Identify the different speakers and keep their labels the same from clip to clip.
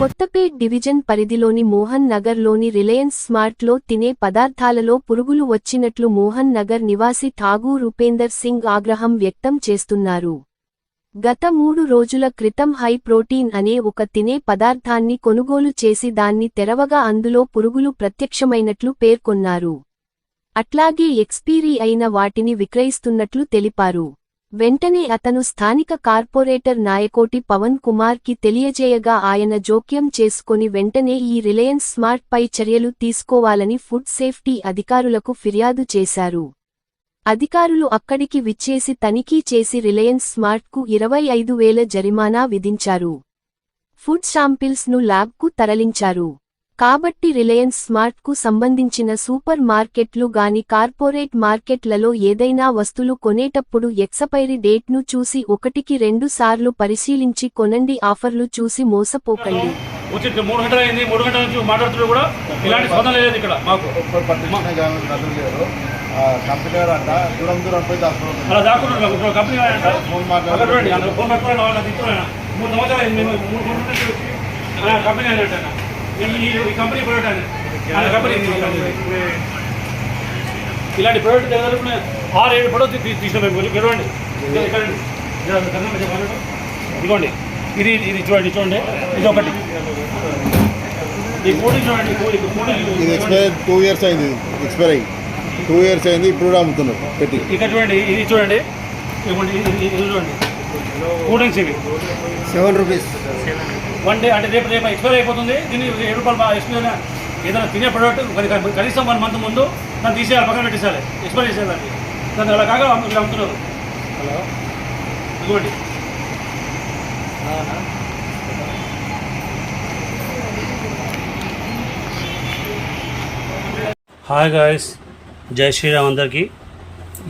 Speaker 1: Kothapet division పరిధిలోని మోహన్ నగర్లోని Reliance స్మార్ట్లో తినే పదార్థాలలో పురుగులు వచ్చినట్లు మోహన్ నగర్ నివాసి ఠాగూర్ ఉపేందర్ సింగ్ ఆగ్రహం వ్యక్తం చేస్తున్నారు. గత మూడు రోజుల క్రితం హై ప్రోటీన్ అనే ఒక తినే పదార్థాన్ని కొనుగోలు చేసి దాన్ని తెరవగా అందులో పురుగులు ప్రత్యక్షమైనట్లు పేర్కొన్నారు. అట్లాగే ఎక్స్పీరీ అయిన వాటిని విక్రయిస్తున్నట్లు తెలిపారు. వెంటనే అతను స్థానిక కార్పొరేటర్ నాయకోటి పవన్ కుమార్కి తెలియజేయగా ఆయన జోక్యం చేసుకుని వెంటనే ఈ రిలయన్స్ స్మార్ట్ పై చర్యలు తీసుకోవాలని ఫుడ్ సేఫ్టీ అధికారులకు ఫిర్యాదు చేశారు. అధికారులు అక్కడికి విచ్చేసి తనిఖీ చేసి రిలయన్స్ స్మార్ట్కు ఇరవై ఐదు వేల జరిమానా విధించారు. ఫుడ్ శాంపిల్స్ను ల్యాబ్కు తరలించారు. కాబట్టి రిలయన్స్ స్మార్ట్కు సంబంధించిన సూపర్ మార్కెట్లు గాని కార్పొరేట్ మార్కెట్లలో ఏదైనా వస్తులు కొనేటప్పుడు ఎక్సపైరీ డేట్ను చూసి ఒకటికి రెండు సార్లు పరిశీలించి కొనండి ఆఫర్లు చూసి మోసపోకండి.
Speaker 2: మూడు గంటలు అయింది మూడు గంటల నుంచి కూడా ఇలాంటి స్పందన లేదు ఇక్కడ మాకు.
Speaker 3: అంట దూరం దూరం పోయి
Speaker 2: అలా కంపెనీ అంట,
Speaker 3: ఫోన్
Speaker 2: ఫోన్ మూడు సంవత్సరాలు మూడు కంపెనీ అంట. ఈ కంపెనీ ప్రైవేట్ కంపెనీ. ఇలాంటి ప్రైవేట్ దగ్గర ఆరు ఏడు ఫోటో తీసాం మేము. ఇక్కడ చూడండి ఇక్కడ ఇక్కడ రండి. ఇక్కడ కన్నం పెట్టి మాట్లాడు. ఇదిగోండి. ఇది ఇది చూడండి చూడండి ఇది ఒకటి ఈ కూడి చూడండి
Speaker 3: ఇది ఎక్స్పైర్ టూ ఇయర్స్ అయింది. ఎక్స్పైర్ అయ్యి. టూ ఇయర్స్ అయింది ఇప్పుడు కూడా అమ్ముతున్నారు పెట్టి.
Speaker 2: ఇక్కడ చూడండి ఇది చూడండి. ఇది చూడండి. కూల్ డ్రింక్స్ ఇవి
Speaker 3: సెవెన్ రూపీస్.
Speaker 2: వన్ డే అంటే రేపు రేపు ఎక్స్పైర్ అయిపోతుంది. దీన్ని ఏడు రూపాయలు బాగా ఎక్స్పైర్ ఏదైనా తినే ప్రోడక్ట్ కని- కనీసం వన్ మంత్ ముందు దాన్ని తీసేయాలి పక్కన పెట్టేసాలి ఎక్స్పైర్ చేసేదాన్ని దాన్ని అలా కాక అమ్ము- ఇలా అమ్ముతున్నారు. హలో? ఇదిగోండి. హాయ్ గాయస్ జై శ్రీరామ్ అందరికీ.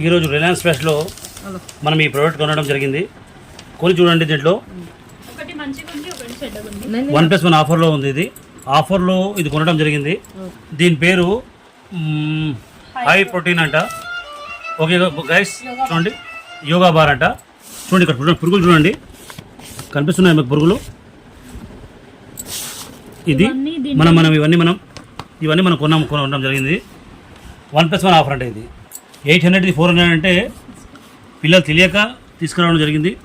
Speaker 2: ఈరోజు రిలయన్స్ ఫ్రెష్లో మనం ఈ ప్రోడక్ట్ కొనడం జరిగింది. కొని చూడండి దీంట్లో. వన్ ప్లస్ వన్ ఆఫర్లో ఉంది ఇది. ఆఫర్లో ఇది కొనడం జరిగింది. దీని పేరు హై ప్రోటీన్ అంట. ఓకే గైస్ చూడండి. యోగా బార్ అంట. చూడండి ఇక్కడ పురుగులు- పురుగులు చూడండి. కనిపిస్తున్నాయి మీకు పురుగులు. ఇది మనం మనం ఇవన్నీ మనం ఇవన్నీ మనం కొన్నాం కొనడం జరిగింది. వన్ ప్లస్ వన్ ఆఫర్ అంటే ఇది. ఎయిట్ హండ్రెడ్ది ఫోర్ హండ్రెడ్ అంటే పిల్లలు తెలియక తీసుకురావడం జరిగింది.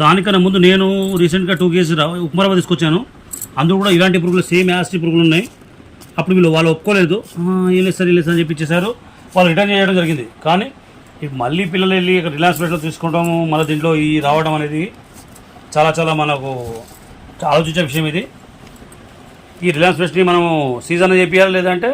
Speaker 2: దానికన్నా ముందు నేను రీసెంట్గా టూ కేజీ ఉప్మా తీసుకొచ్చాను. అందులో కూడా ఇలాంటి పురుగులు సేమ్ యాసిడ్ పురుగులు ఉన్నాయి. అప్పుడు వీళ్ళు వాళ్ళు ఒప్పుకోలేదు. ఏం లేదు సార్ ఏం లేదు సార్ అని చెప్పి ఇచ్చేసారు వాళ్ళు రిటర్న్ చేయడం జరిగింది. కానీ ఇప్పుడు మళ్ళీ పిల్లలు వెళ్ళి ఇక్కడ రిలయన్స్ ప్లేట్లో తీసుకోవడం మళ్ళీ దీంట్లో ఈ రావడం అనేది చాలా చాలా మనకు ఆలోచించే విషయం ఇది. ఈ రిలయన్స్ ఫ్రెష్ని మనము సీజన్ చేపియాలి లేదంటే